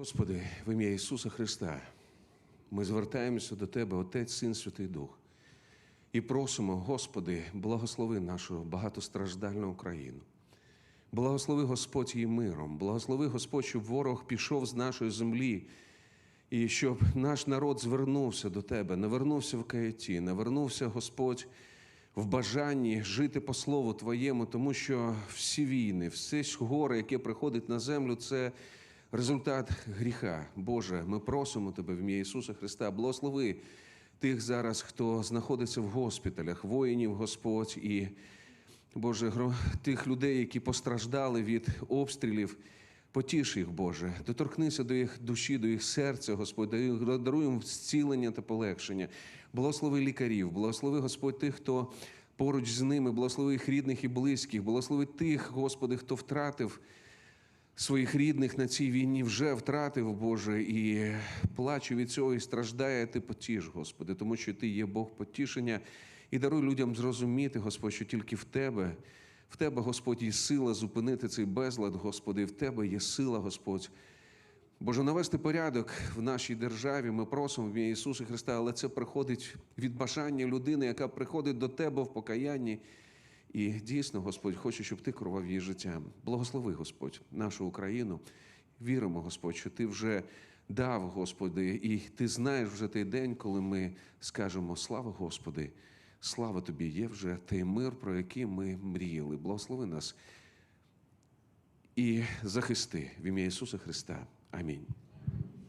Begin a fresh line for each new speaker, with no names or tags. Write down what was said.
Господи, в ім'я Ісуса Христа, ми звертаємося до Тебе, Отець, Син, Святий Дух, і просимо, Господи, благослови нашу багатостраждальну Україну. Благослови Господь її миром, благослови Господь, щоб ворог пішов з нашої землі, і щоб наш народ звернувся до Тебе, не вернувся в каяті, не вернувся, Господь, в бажанні жити по слову Твоєму, тому що всі війни, все горе, яке приходить на землю, це результат гріха. Боже, ми просимо Тебе в ім'я Ісуса Христа, благослови тих зараз, хто знаходиться в госпіталях, воїнів, Господь, і Боже, тих людей, які постраждали від обстрілів. Потіш їх, Боже, доторкнися до їх душі, до їх серця, Господь, даруй їм зцілення та полегшення. Благослови лікарів, благослови Господь тих, хто поруч з ними, благослови їх рідних і близьких, благослови тих, Господи, хто втратив своїх рідних на цій війні, вже втратив, Боже, і плачу від цього і страждає, ти потіш, Господи, тому що Ти є Бог потішення. І даруй людям зрозуміти, Господь, що тільки в Тебе, в Тебе, Господь, є сила зупинити цей безлад, Господи, і в Тебе є сила, Господь. Боже, навести порядок в нашій державі. Ми просимо в ім'я Ісуса Христа, але це приходить від бажання людини, яка приходить до Тебе в покаянні. І дійсно, Господь, хоче, щоб ти керував її життям. Благослови, Господь, нашу Україну. Віримо, Господь, що ти вже дав, Господи, і ти знаєш вже той день, коли ми скажемо слава Господи, слава тобі, є вже той мир, про який ми мріяли. Благослови нас і захисти в ім'я Ісуса Христа. Амінь.